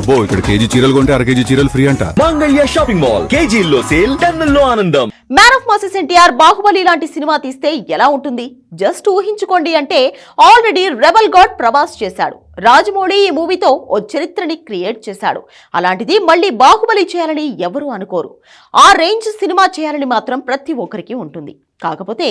అబ్బో ఇక్కడ కేజీ చీరలు కొంటే అర కేజీ చీరలు ఫ్రీ అంట. Mangalya shopping mall. కేజీల్లో సేల్ టన్నుల్లో ఆనందం. Man of masses NTR Baahubali లాంటి సినిమా తీస్తే ఎలా ఉంటుంది? జస్ట్ ఊహించుకోండి అంటే ఆల్రెడీ రెబల్ గాడ్ ప్రభాస్ చేశాడు. రాజమౌళి ఈ మూవీతో ఓ చరిత్రని క్రియేట్ చేశాడు. అలాంటిది మళ్ళీ బాహుబలి చేయాలని ఎవరు అనుకోరు. ఆ రేంజ్ సినిమా చేయాలని మాత్రం ప్రతి ఒక్కరికి ఉంటుంది. కాకపోతే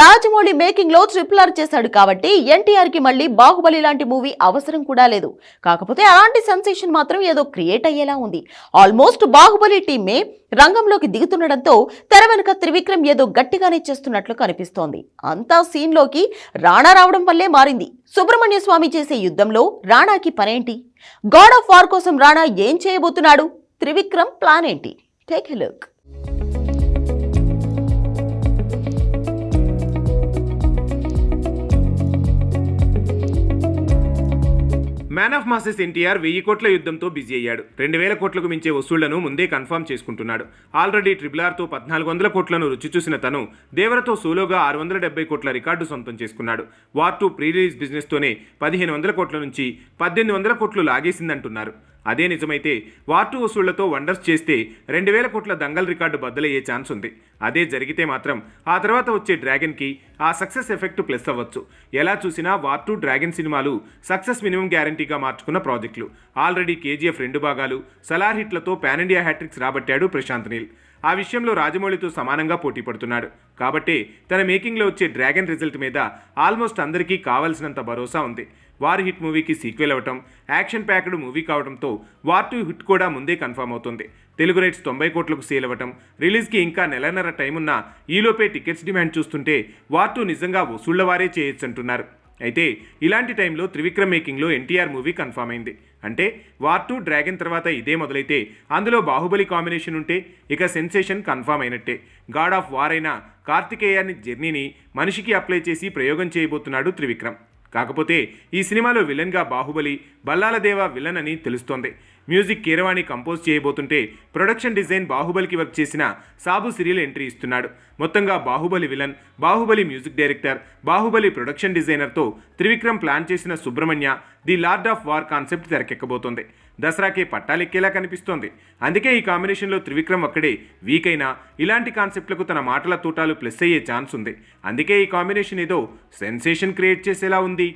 రాజమౌళి మేకింగ్లో ట్రిపుల్ ఆర్ చేశాడు కాబట్టి ఎన్టీఆర్కి మళ్ళీ బాహుబలి లాంటి మూవీ అవసరం కూడా లేదు. కాకపోతే అలాంటి సెన్సేషన్ మాత్రం ఏదో క్రియేట్ అయ్యేలా ఉంది. ఆల్మోస్ట్ బాహుబలి టీమే రంగంలోకి దిగుతుండడంతో తెర వెనుక త్రివిక్రమ్ ఏదో గట్టిగానే చేస్తున్నట్లు కనిపిస్తోంది. అంతా సీన్లోకి రాణా రావడం వల్లే మారింది. సుబ్రహ్మణ్య స్వామి చేసే యుద్ధంలో రాణాకి పనేంటి? గాడ్ ఆఫ్ వార్ కోసం రాణా ఏం చేయబోతున్నాడు? త్రివిక్రమ్ ప్లాన్ ఏంటి? Take a look man of masses NTR వెయ్యి కోట్ల యుద్ధంతో బిజీ అయ్యాడు. రెండు వేల కోట్లకు మించే వసూళ్ళను ముందే కన్ఫర్మ్ చేసుకుంటున్నాడు. ఆల్రెడీ ట్రిపుల్ ఆర్తో పద్నాలుగు వందల కోట్లను రుచి చూసిన తను దేవరతో సోలోగా ఆరు వందల డెబ్బై కోట్ల రికార్డు సొంతం చేసుకున్నాడు. వార్ టూ ప్రీ రిలీజ్ బిజినెస్తోనే పదిహేను వందల కోట్ల నుంచి పద్దెనిమిది వందల కోట్లు లాగేసిందంటున్నారు. అదే నిజమైతే వార్ టూ వసూళ్ళతో వండర్స్ చేస్తే రెండు వేల కోట్ల దంగల్ రికార్డు బద్దలయ్యే ఛాన్స్ ఉంది. అదే జరిగితే మాత్రం ఆ తర్వాత వచ్చే డ్రాగన్కి ఆ సక్సెస్ ఎఫెక్ట్ ప్లస్ అవ్వచ్చు. ఎలా చూసినా వార్ టూ డ్రాగన్ సినిమాలు సక్సెస్ మినిమం గ్యారంటీగా మార్చుకున్న ప్రాజెక్టులు. ఆల్రెడీ కేజీఎఫ్ రెండు భాగాలు సలార్ హిట్లతో పాన్ ఇండియా హ్యాట్రిక్స్ రాబట్టాడు ప్రశాంత్ నీల్. ఆ విషయంలో రాజమౌళితో సమానంగా పోటీ పడుతున్నాడు. కాబట్టి తన మేకింగ్లో వచ్చే డ్రాగన్ రిజల్ట్ మీద ఆల్మోస్ట్ అందరికీ కావాల్సినంత భరోసా ఉంది. వార్ హిట్ మూవీకి సీక్వెల్ అవ్వటం యాక్షన్ ప్యాక్డ్ మూవీ కావడంతో వార్ టూ హిట్ కూడా ముందే కన్ఫర్మ్ అవుతుంది. తెలుగు రైట్స్ తొంభై కోట్లకు సేల్ అవ్వటం రిలీజ్కి ఇంకా నెలన్నర టైం ఉన్నా ఈలోపే టికెట్స్ డిమాండ్ చూస్తుంటే వార్ టూ నిజంగా వసూళ్ళ వారే చేయొచ్చు అంటున్నారు అయితే ఇలాంటి టైంలో త్రివిక్రమ్ మేకింగ్లో ఎన్టీఆర్ మూవీ కన్ఫామ్ అయింది. అంటే వార్ టూ డ్రాగన్ తర్వాత ఇదే మొదలైతే అందులో బాహుబలి కాంబినేషన్ ఉంటే ఇక సెన్సేషన్ కన్ఫామ్ అయినట్టే. గాడ్ ఆఫ్ వార్ అయిన కార్తికేయాన్ని జర్నీని మనిషికి అప్లై చేసి ప్రయోగం చేయబోతున్నాడు త్రివిక్రమ్. కాకపోతే ఈ సినిమాలో విలన్గా బాహుబలి బల్లాలదేవ విలన్ అని తెలుస్తోంది. మ్యూజిక్ కీరవాణి కంపోజ్ చేయబోతుంటే ప్రొడక్షన్ డిజైన్ బాహుబలికి వర్క్ చేసిన సాబు సిరియల్ ఎంట్రీ ఇస్తున్నాడు. మొత్తంగా Baahubali villain Baahubali music director Baahubali production డిజైనర్తో Trivikram plan చేసిన Subrahmanya the lord of war concept తెరకెక్కబోతోంది. దసరాకే పట్టాలెక్కేలా కనిపిస్తోంది. అందుకే ఈ కాంబినేషన్లో త్రివిక్రమ్ ఒక్కడే వీక్ అయినా ఇలాంటి కాన్సెప్ట్లకు తన మాటల తూటాలు ప్లస్ అయ్యే ఛాన్స్ ఉంది. అందుకే ఈ కాంబినేషన్ ఏదో సెన్సేషన్ క్రియేట్ చేసేలా ఉంది.